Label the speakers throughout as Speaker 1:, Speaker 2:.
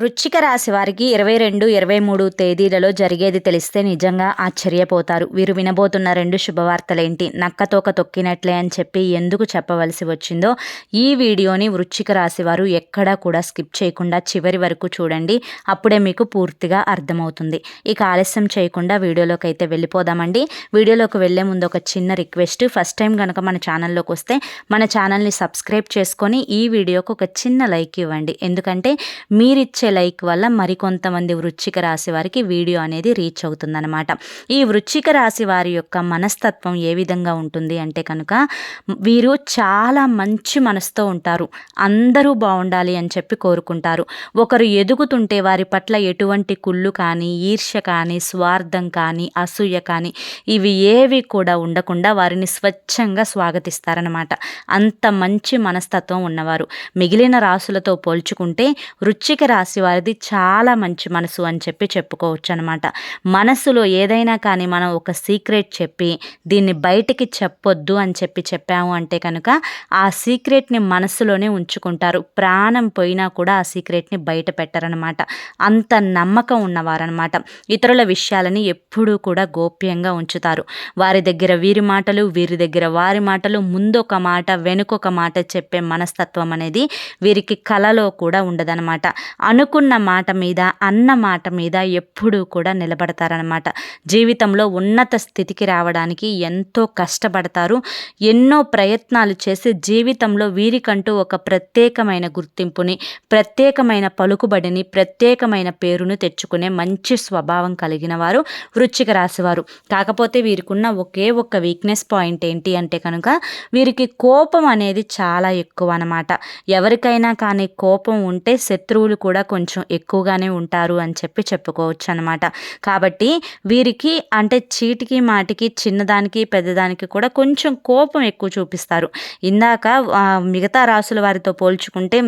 Speaker 1: వృచ్చిక రాశి వారికి ఇరవై రెండు ఇరవై మూడు తేదీలలో జరిగేది తెలిస్తే నిజంగా ఆశ్చర్యపోతారు. వీరు వినబోతున్న రెండు శుభవార్తలేంటి? నక్కతోక తొక్కినట్లే అని చెప్పి ఎందుకు చెప్పవలసి వచ్చిందో ఈ వీడియోని వృచ్చిక రాశి వారు ఎక్కడా కూడా స్కిప్ చేయకుండా చివరి వరకు చూడండి. అప్పుడే మీకు పూర్తిగా అర్థమవుతుంది. ఇక ఆలస్యం చేయకుండా వీడియోలోకి అయితే వెళ్ళిపోదామండి. వీడియోలోకి వెళ్ళే ముందు ఒక చిన్న రిక్వెస్ట్. ఫస్ట్ టైం కనుక మన ఛానల్లోకి వస్తే మన ఛానల్ని సబ్స్క్రైబ్ చేసుకొని ఈ వీడియోకి ఒక చిన్న లైక్ ఇవ్వండి. ఎందుకంటే మీరిచ్చే లైక్ వల్ల మరికొంతమంది వృచ్చిక రాశి వారికి వీడియో అనేది రీచ్ అవుతుందన్నమాట. ఈ వృచ్చిక రాశి వారి యొక్క మనస్తత్వం ఏ విధంగా ఉంటుంది అంటే కనుక వీరు చాలా మంచి మనసుతో ఉంటారు. అందరూ బాగుండాలి అని చెప్పి కోరుకుంటారు. ఒకరు ఎదుగుతుంటే వారి పట్ల ఎటువంటి కుళ్ళు కానీ ఈర్ష్య కానీ స్వార్థం కానీ అసూయ కానీ ఇవి ఏవి కూడా ఉండకుండా వారిని స్వచ్ఛంగా స్వాగతిస్తారనమాట అంత మంచి మనస్తత్వం ఉన్నవారు. మిగిలిన రాసులతో పోల్చుకుంటే వృచ్చిక రాశి రాశి వారిది చాలా మంచి మనసు అని చెప్పి చెప్పుకోవచ్చు అనమాట మనసులో ఏదైనా కానీ మనం ఒక సీక్రెట్ చెప్పి దీన్ని బయటికి చెప్పొద్దు అని చెప్పి చెప్పాము అంటే కనుక ఆ సీక్రెట్ని మనసులోనే ఉంచుకుంటారు. ప్రాణం పోయినా కూడా ఆ సీక్రెట్ని బయట పెట్టరనమాట. అంత నమ్మకం ఉన్నవారనమాట. ఇతరుల విషయాలని ఎప్పుడూ కూడా గోప్యంగా ఉంచుతారు. వారి దగ్గర వీరి మాటలు వీరి దగ్గర వారి మాటలు ముందొక మాట వెనుకొక మాట చెప్పే మనస్తత్వం అనేది వీరికి కలలో కూడా ఉండదనమాట. అను అనుకున్న మాట మీద అన్న మాట మీద ఎప్పుడూ కూడా నిలబడతారనమాట జీవితంలో ఉన్నత స్థితికి రావడానికి ఎంతో కష్టపడతారు. ఎన్నో ప్రయత్నాలు చేసి జీవితంలో వీరికంటూ ఒక ప్రత్యేకమైన గుర్తింపుని ప్రత్యేకమైన పలుకుబడిని ప్రత్యేకమైన పేరును తెచ్చుకునే మంచి స్వభావం కలిగిన వారు వృచ్చిక రాశివారు. కాకపోతే వీరికున్న ఒకే ఒక్క వీక్నెస్ పాయింట్ ఏంటి అంటే కనుక వీరికి కోపం అనేది చాలా ఎక్కువ అనమాట ఎవరికైనా కానీ కోపం ఉంటే శత్రువులు కూడా కొంచెం కొంచెం ఎక్కువగానే ఉంటారు అని చెప్పి చెప్పుకోవచ్చు అనమాట కాబట్టి వీరికి అంటే చీటికి మాటికి చిన్నదానికి పెద్దదానికి కూడా కొంచెం కోపం ఎక్కువ చూపిస్తారు. ఇందాక మిగతా రాసుల వారితో పోల్చుకుంటే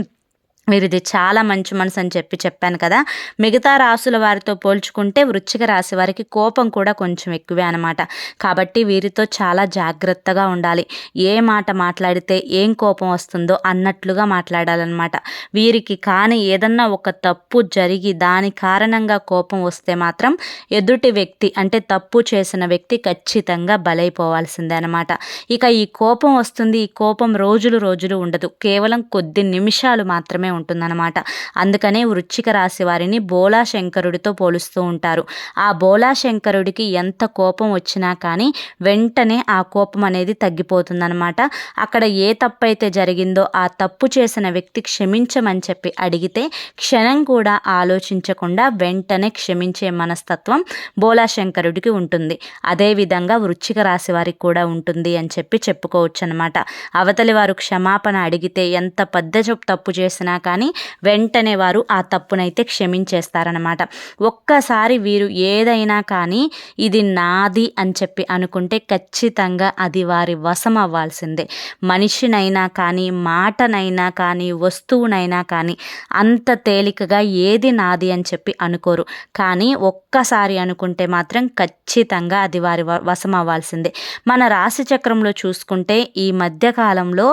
Speaker 1: వీరిది చాలా మంచి మనసు అని చెప్పి చెప్పాను కదా. మిగతా రాసుల వారితో పోల్చుకుంటే వృచ్చిక రాశి వారికి కోపం కూడా కొంచెం ఎక్కువే అనమాట కాబట్టి వీరితో చాలా జాగ్రత్తగా ఉండాలి. ఏ మాట మాట్లాడితే ఏం కోపం వస్తుందో అన్నట్లుగా మాట్లాడాలన్నమాట. వీరికి కానీ ఏదన్నా ఒక తప్పు జరిగి దాని కారణంగా కోపం వస్తే మాత్రం ఎదుటి వ్యక్తి అంటే తప్పు చేసిన వ్యక్తి ఖచ్చితంగా బలైపోవాల్సిందే అనమాట ఇక ఈ కోపం వస్తుంది. ఈ కోపం రోజులు రోజులు ఉండదు. కేవలం కొద్ది నిమిషాలు మాత్రమే ఉంటుందన్నమాట. అందుకనే వృచ్చిక రాశి వారిని బోలా శంకరుడితో పోలుస్తూ ఉంటారు. ఆ బోలా శంకరుడికి ఎంత కోపం వచ్చినా కానీ వెంటనే ఆ కోపం అనేది తగ్గిపోతుందన్నమాట. అక్కడ ఏ తప్పు అయితే జరిగిందో ఆ తప్పు చేసిన వ్యక్తి క్షమించమని చెప్పి అడిగితే క్షణం కూడా ఆలోచించకుండా వెంటనే క్షమించే మనస్తత్వం బోలా శంకరుడికి ఉంటుంది అదేవిధంగా వృచ్చిక రాశి వారికి కూడా ఉంటుంది అని చెప్పి చెప్పుకోవచ్చు అనమాట అవతలి వారు క్షమాపణ అడిగితే ఎంత పెద్ద తప్పు చేసినా కానీ వెంటనే వారు ఆ తప్పునైతే క్షమించేస్తారనమాట ఒక్కసారి వీరు ఏదైనా కానీ ఇది నాది అని చెప్పి అనుకుంటే ఖచ్చితంగా అది వారి వశం అవ్వాల్సిందే మనిషినైనా కానీ మాటనైనా కానీ వస్తువునైనా కానీ అంత తేలికగా ఏది నాది అని చెప్పి అనుకోరు. కానీ ఒక్కసారి అనుకుంటే మాత్రం ఖచ్చితంగా అది వారి వశం అవ్వాల్సిందే మన రాశి చక్రంలో చూసుకుంటే ఈ మధ్యకాలంలో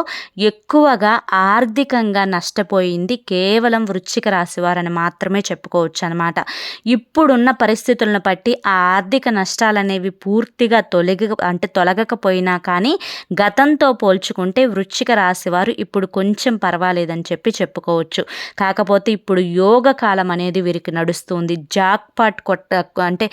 Speaker 1: ఎక్కువగా ఆర్థికంగా నష్టపోయి జరిగింది కేవలం వృశ్చిక రాశి వారని మాత్రమే చెప్పుకోవచ్చు అనమాట ఇప్పుడున్న పరిస్థితులను బట్టి ఆ ఆర్థిక నష్టాలు అనేవి పూర్తిగా తొలగి అంటే తొలగకపోయినా కానీ గతంతో పోల్చుకుంటే వృశ్చిక రాశి వారు ఇప్పుడు కొంచెం పర్వాలేదని చెప్పి చెప్పుకోవచ్చు. కాకపోతే ఇప్పుడు యోగ కాలం అనేది వీరికి నడుస్తుంది. జాక్ పాట్ కొట్ట అంటే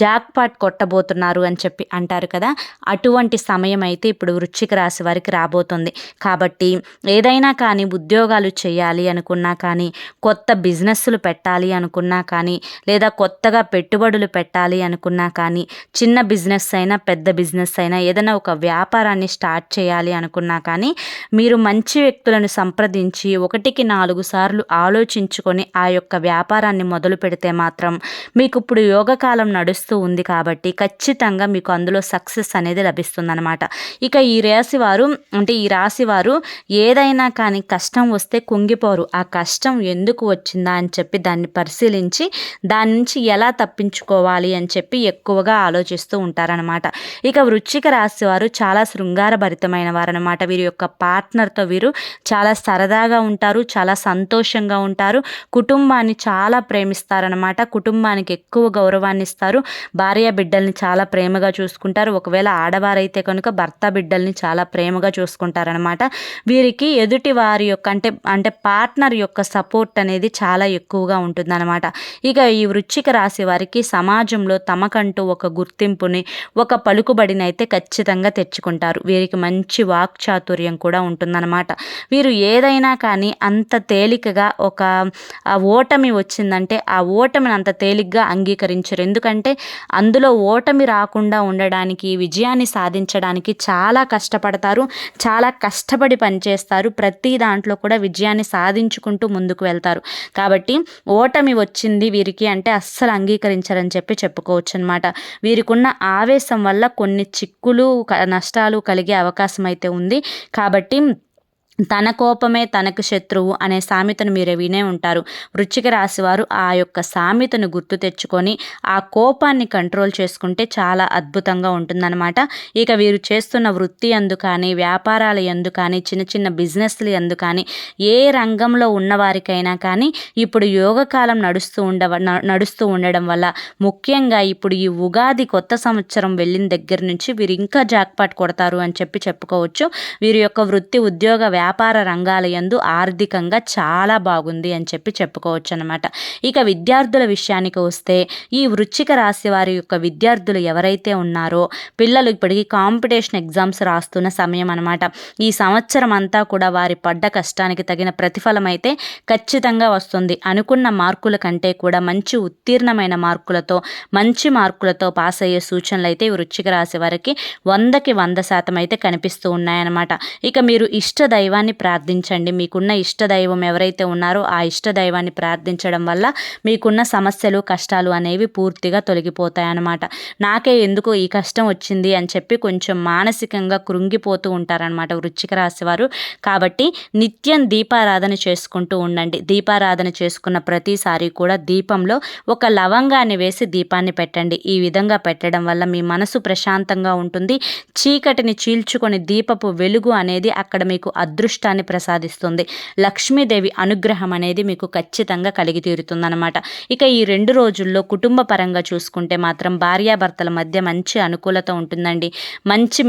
Speaker 1: జాక్ పాట్ కొట్టబోతున్నారు అని చెప్పి అంటారు కదా అటువంటి సమయం అయితే ఇప్పుడు వృశ్చిక రాశి వారికి రాబోతుంది. కాబట్టి ఏదైనా కానీ ఉద్యోగాలు చేయాలి అనుకున్నా కానీ కొత్త బిజినెస్లు పెట్టాలి అనుకున్నా కానీ లేదా కొత్తగా పెట్టుబడులు పెట్టాలి అనుకున్నా కానీ చిన్న బిజినెస్ అయినా పెద్ద బిజినెస్ అయినా ఏదైనా ఒక వ్యాపారాన్ని స్టార్ట్ చేయాలి అనుకున్నా కానీ మీరు మంచి వ్యక్తులను సంప్రదించి ఒకటికి నాలుగు సార్లు ఆలోచించుకొని ఆ యొక్క వ్యాపారాన్ని మొదలు పెడితే మాత్రం మీకు ఇప్పుడు యోగకాలం నడుస్తూ ఉంది కాబట్టి ఖచ్చితంగా మీకు అందులో సక్సెస్ అనేది లభిస్తుందన్నమాట. ఇక ఈ రాశి వారు అంటే ఈ రాశి వారు ఏదైనా కానీ కష్టం వస్తే కుంగిపోరు. ఉంటారు ఆ కష్టం ఎందుకు వచ్చిందా అని చెప్పి దాన్ని పరిశీలించి దాని నుంచి ఎలా తప్పించుకోవాలి అని చెప్పి ఎక్కువగా ఆలోచిస్తూ ఉంటారనమాట ఇక వృశ్చిక రాశి వారు చాలా శృంగారభరితమైన వారనమాట వీరి యొక్క పార్ట్నర్తో వీరు చాలా సరదాగా ఉంటారు చాలా సంతోషంగా ఉంటారు. కుటుంబాన్ని చాలా ప్రేమిస్తారనమాట కుటుంబానికి ఎక్కువ గౌరవాన్ని ఇస్తారు. భార్య బిడ్డల్ని చాలా ప్రేమగా చూసుకుంటారు. ఒకవేళ ఆడవారైతే కనుక భర్త బిడ్డల్ని చాలా ప్రేమగా చూసుకుంటారనమాట వీరికి ఎదుటి వారి యొక్క అంటే అంటే పార్ట్నర్ యొక్క సపోర్ట్ అనేది చాలా ఎక్కువగా ఉంటుందన్నమాట. ఇక ఈ వృశ్చిక రాశి వారికి సమాజంలో తమకంటూ ఒక గుర్తింపుని ఒక పలుకుబడిని అయితే ఖచ్చితంగా తెచ్చుకుంటారు. వీరికి మంచి వాక్చాతుర్యం కూడా ఉంటుందన్నమాట. వీరు ఏదైనా కానీ అంత తేలికగా ఒక ఓటమి వచ్చిందంటే ఆ ఓటమిని అంత తేలిగ్గా అంగీకరించరు. ఎందుకంటే అందులో ఓటమి రాకుండా ఉండడానికి విజయాన్ని సాధించడానికి చాలా కష్టపడతారు చాలా కష్టపడి పనిచేస్తారు. ప్రతి దాంట్లో కూడా విజయాన్ని సాధించుకుంటూ ముందుకు వెళ్తారు. కాబట్టి ఓటమి వచ్చింది వీరికి అంటే అస్సలు అంగీకరించరని చెప్పి చెప్పుకోవచ్చు అనమాట వీరికున్న ఆవేశం వల్ల కొన్ని చిక్కులు నష్టాలు కలిగే అవకాశం అయితే ఉంది. కాబట్టి తన కోపమే తనకు శత్రువు అనే సామెతను మీరు వినే ఉంటారు. వృచ్చిక రాశివారు ఆ యొక్క సామెతను గుర్తు తెచ్చుకొని ఆ కోపాన్ని కంట్రోల్ చేసుకుంటే చాలా అద్భుతంగా ఉంటుందన్నమాట. ఇక వీరు చేస్తున్న వృత్తి ఎందు కానీ వ్యాపారాల ఎందు కానీ చిన్న చిన్న బిజినెస్లు ఎందు కానీ ఏ రంగంలో ఉన్నవారికైనా కానీ ఇప్పుడు యోగకాలం నడుస్తూ ఉండవ నడుస్తూ ఉండడం వల్ల ముఖ్యంగా ఇప్పుడు ఈ ఉగాది కొత్త సంవత్సరం వెళ్ళిన దగ్గర నుంచి వీరు ఇంకా జాక్పాట్ కొడతారు అని చెప్పి చెప్పుకోవచ్చు. వీరి యొక్క వృత్తి ఉద్యోగ వ్యాపార రంగాల యందు ఆర్థికంగా చాలా బాగుంది అని చెప్పి చెప్పుకోవచ్చు అనమాట ఇక విద్యార్థుల విషయానికి వస్తే ఈ వృచ్చిక రాశి వారి యొక్క విద్యార్థులు ఎవరైతే ఉన్నారో పిల్లలు ఇప్పటికీ కాంపిటీషన్ ఎగ్జామ్స్ రాస్తున్న సమయం అనమాట ఈ సంవత్సరం అంతా కూడా వారి పడ్డ కష్టానికి తగిన ప్రతిఫలం అయితే ఖచ్చితంగా వస్తుంది. అనుకున్న మార్కుల కంటే కూడా మంచి ఉత్తీర్ణమైన మార్కులతో మంచి మార్కులతో పాస్ అయ్యే సూచనలు అయితే వృచ్చిక రాశి వారికి వందకి వంద శాతం అయితే కనిపిస్తూ ఉన్నాయన్నమాట. ఇక మీరు ఇష్ట దైవాన్ని ప్రార్థించండి. మీకున్న ఇష్ట దైవం ఎవరైతే ఉన్నారో ఆ ఇష్ట దైవాన్ని ప్రార్థించడం వల్ల మీకున్న సమస్యలు కష్టాలు అనేవి పూర్తిగా తొలగిపోతాయి అన్నమాట నాకే ఎందుకు ఈ కష్టం వచ్చింది అని చెప్పి కొంచెం మానసికంగా కృంగిపోతూ ఉంటారనమాట వృచ్చిక రాశి వారు. కాబట్టి నిత్యం దీపారాధన చేసుకుంటూ ఉండండి. దీపారాధన చేసుకున్న ప్రతిసారి కూడా దీపంలో ఒక లవంగాన్ని వేసి దీపాన్ని పెట్టండి. ఈ విధంగా పెట్టడం వల్ల మీ మనసు ప్రశాంతంగా ఉంటుంది. చీకటిని చీల్చుకొని దీపపు వెలుగు అనేది అక్కడ మీకు అదృష్టాన్ని ప్రసాదిస్తుంది. లక్ష్మీదేవి అనుగ్రహం అనేది మీకు ఖచ్చితంగా కలిగి తీరుతుందనమాట ఇక ఈ రెండు రోజుల్లో కుటుంబ పరంగా చూసుకుంటే మాత్రం భార్యాభర్తల మధ్య మంచి అనుకూలత ఉంటుందండి. మంచి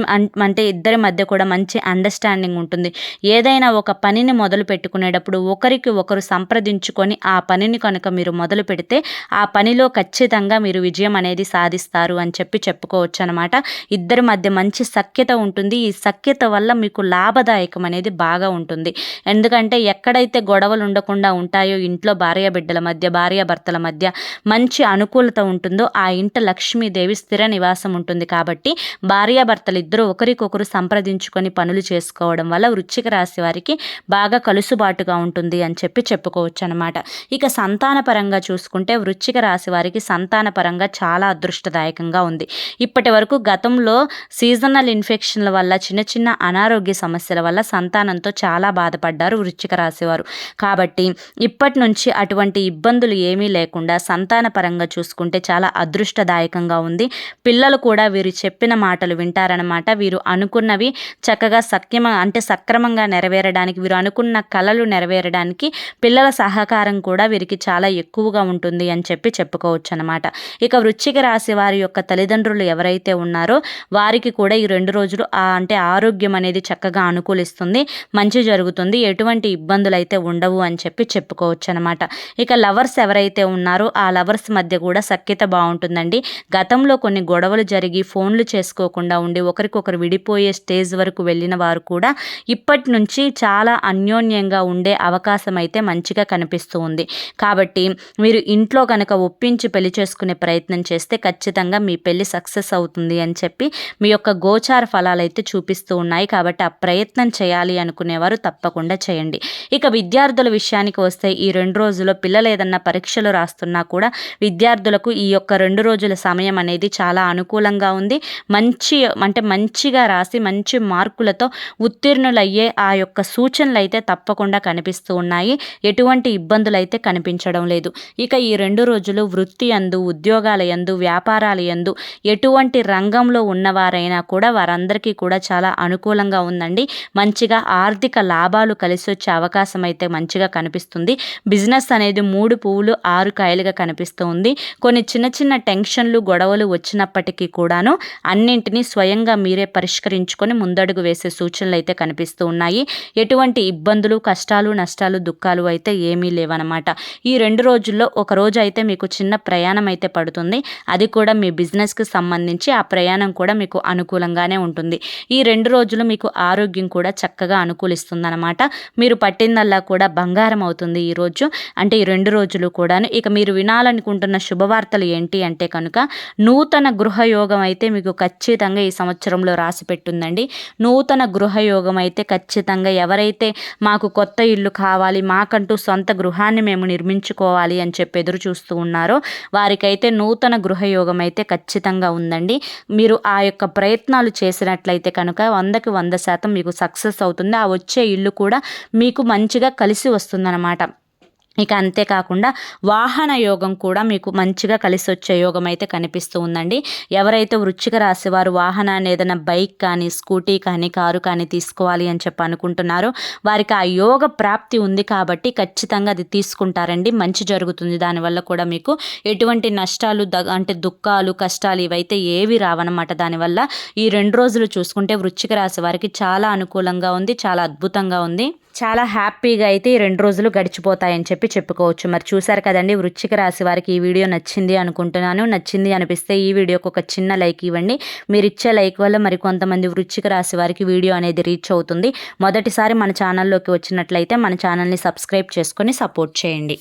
Speaker 1: అంటే ఇద్దరి మధ్య కూడా మంచి అండర్స్టాండింగ్ ఉంటుంది. ఏదైనా ఒక పనిని మొదలు పెట్టుకునేటప్పుడు ఒకరికి ఒకరు సంప్రదించుకొని ఆ పనిని కనుక మీరు మొదలు పెడితే ఆ పనిలో ఖచ్చితంగా మీరు విజయం అనేది సాధిస్తారు అని చెప్పి చెప్పుకోవచ్చు అనమాట ఇద్దరి మధ్య మంచి సఖ్యత ఉంటుంది. ఈ సఖ్యత వల్ల మీకు లాభదాయకం అనేది బాగా ఉంటుంది. ఎందుకంటే ఎక్కడైతే గొడవలు ఉండకుండా ఉంటాయో ఇంట్లో భార్య బిడ్డల మధ్య భార్య భర్తల మధ్య మంచి అనుకూలత ఉంటుందో ఆ ఇంట లక్ష్మీదేవి స్థిర నివాసం ఉంటుంది. కాబట్టి భార్యాభర్తలు ఇద్దరు ఒకరికొకరు సంప్రదించుకొని పనులు చేసుకోవడం వల్ల వృచ్చిక రాశి వారికి బాగా కలుసుబాటుగా ఉంటుంది అని చెప్పి చెప్పుకోవచ్చు అనమాట ఇక సంతాన పరంగా చూసుకుంటే వృచ్చిక రాశి వారికి సంతాన పరంగా చాలా అదృష్టదాయకంగా ఉంది. ఇప్పటి వరకు గతంలో సీజనల్ ఇన్ఫెక్షన్ల వల్ల చిన్న చిన్న అనారోగ్య సమస్యల వల్ల సంతానం అవమానంతో చాలా బాధపడ్డారు వృశ్చిక రాశివారు. కాబట్టి ఇప్పటి నుంచి అటువంటి ఇబ్బందులు ఏమీ లేకుండా సంతాన పరంగా చూసుకుంటే చాలా అదృష్టదాయకంగా ఉంది. పిల్లలు కూడా వీరు చెప్పిన మాటలు వింటారనమాట వీరు అనుకున్నవి చక్కగా సక్యమ అంటే సక్రమంగా నెరవేరడానికి వీరు అనుకున్న కళలు నెరవేరడానికి పిల్లల సహకారం కూడా వీరికి చాలా ఎక్కువగా ఉంటుంది అని చెప్పి చెప్పుకోవచ్చు అనమాట ఇక వృశ్చిక రాశి వారి యొక్క తల్లిదండ్రులు ఎవరైతే ఉన్నారో వారికి కూడా ఈ రెండు రోజులు అంటే ఆరోగ్యం అనేది చక్కగా అనుకూలిస్తుంది. మంచి జరుగుతుంది. ఎటువంటి ఇబ్బందులు అయితే ఉండవు అని చెప్పి చెప్పుకోవచ్చు అనమాట ఇక లవర్స్ ఎవరైతే ఉన్నారో ఆ లవర్స్ మధ్య కూడా సఖ్యత బాగుంటుందండి. గతంలో కొన్ని గొడవలు జరిగి ఫోన్లు చేసుకోకుండా ఉండి ఒకరికొకరు విడిపోయే స్టేజ్ వరకు వెళ్ళిన వారు కూడా ఇప్పటి నుంచి చాలా అన్యోన్యంగా ఉండే అవకాశం అయితే మంచిగా కనిపిస్తూ ఉంది. కాబట్టి మీరు ఇంట్లో కనుక ఒప్పించి పెళ్ళి చేసుకునే ప్రయత్నం చేస్తే ఖచ్చితంగా మీ పెళ్ళి సక్సెస్ అవుతుంది అని చెప్పి మీ యొక్క గోచార ఫలాలు అయితే చూపిస్తూ ఉన్నాయి. కాబట్టి ఆ ప్రయత్నం చేయాలి అనుకు అనుకునేవారు తప్పకుండా చేయండి. ఇక విద్యార్థుల విషయానికి వస్తే ఈ రెండు రోజుల్లో పిల్లలు ఏదన్నా పరీక్షలు రాస్తున్నా కూడా విద్యార్థులకు ఈ యొక్క రెండు రోజుల సమయం అనేది చాలా అనుకూలంగా ఉంది. మంచి అంటే మంచిగా రాసి మంచి మార్కులతో ఉత్తీర్ణులయ్యే ఆ యొక్క సూచనలు అయితే తప్పకుండా కనిపిస్తూ ఉన్నాయి. ఎటువంటి ఇబ్బందులు అయితే కనిపించడం లేదు. ఇక ఈ రెండు రోజులు వృత్తి అందు ఉద్యోగాల ఎందు వ్యాపారాల యందు ఎటువంటి రంగంలో ఉన్నవారైనా కూడా వారందరికీ కూడా చాలా అనుకూలంగా ఉందండి. మంచిగా ఆర్థిక లాభాలు కలిసి వచ్చే అవకాశం అయితే మంచిగా కనిపిస్తుంది. బిజినెస్ అనేది మూడు పువ్వులు ఆరు కాయలుగా కనిపిస్తూ ఉంది కొన్ని చిన్న చిన్న టెన్షన్లు గొడవలు వచ్చినప్పటికీ కూడాను అన్నింటినీ స్వయంగా మీరే పరిష్కరించుకొని ముందడుగు వేసే సూచనలు అయితే కనిపిస్తూ ఉన్నాయి. ఎటువంటి ఇబ్బందులు కష్టాలు నష్టాలు దుఃఖాలు అయితే ఏమీ లేవన్నమాట. ఈ రెండు రోజుల్లో ఒక రోజు అయితే మీకు చిన్న ప్రయాణం అయితే పడుతుంది. అది కూడా మీ బిజినెస్కి సంబంధించి ఆ ప్రయాణం కూడా మీకు అనుకూలంగానే ఉంటుంది. ఈ రెండు రోజులు మీకు ఆరోగ్యం కూడా చక్కగా అనుకూలిస్తుందన్నమాట. మీరు పట్టిందల్లా కూడా బంగారం అవుతుంది ఈరోజు అంటే ఈ రెండు రోజులు కూడాను. ఇక మీరు వినాలనుకుంటున్న శుభవార్తలు ఏంటి అంటే కనుక నూతన గృహయోగం అయితే మీకు ఖచ్చితంగా ఈ సంవత్సరంలో రాసి పెట్టుందండి. నూతన గృహయోగం అయితే ఖచ్చితంగా ఎవరైతే మాకు కొత్త ఇల్లు కావాలి మాకంటూ సొంత గృహాన్ని మేము నిర్మించుకోవాలి అని చెప్పి ఎదురు చూస్తూ ఉన్నారో వారికైతే నూతన గృహయోగం అయితే ఖచ్చితంగా ఉందండి. మీరు ఆ యొక్క ప్రయత్నాలు చేసినట్లయితే కనుక వందకి వంద శాతం మీకు సక్సెస్ అవుతుంది. ఆ వచ్చే ఇల్లు కూడా మీకు మంచిగా కలిసి వస్తుందన్నమాట. ఇక అంతేకాకుండా వాహన యోగం కూడా మీకు మంచిగా కలిసి వచ్చే యోగం అయితే కనిపిస్తూ ఉందండి. ఎవరైతే వృచ్చిక రాశి వారు వాహనాన్ని ఏదైనా బైక్ కానీ స్కూటీ కానీ కారు కానీ తీసుకోవాలి అని చెప్పి అనుకుంటున్నారో వారికి ఆ యోగ ప్రాప్తి ఉంది కాబట్టి ఖచ్చితంగా అది తీసుకుంటారండి. మంచి జరుగుతుంది. దానివల్ల కూడా మీకు ఎటువంటి నష్టాలు ద అంటే దుఃఖాలు కష్టాలు ఇవైతే ఏవి రావన్నమాట. దానివల్ల ఈ రెండు రోజులు చూసుకుంటే వృచ్చిక రాశి వారికి చాలా అనుకూలంగా ఉంది చాలా అద్భుతంగా ఉంది. చాలా హ్యాపీగా అయితే ఈ రెండు రోజులు గడిచిపోతాయని చెప్పి చెప్పుకోవచ్చు. మరి చూసారు కదండి వృచ్చిక రాశి వారికి ఈ వీడియో నచ్చింది అనుకుంటున్నాను. నచ్చింది అనిపిస్తే ఈ వీడియోకి ఒక చిన్న లైక్ ఇవ్వండి. మీరు ఇచ్చే లైక్ వల్ల మరి కొంతమంది వృచ్చిక రాశి వారికి వీడియో అనేది రీచ్ అవుతుంది. మొదటిసారి మన ఛానల్లోకి వచ్చినట్లయితే మన ఛానల్ని సబ్స్క్రైబ్ చేసుకొని సపోర్ట్ చేయండి.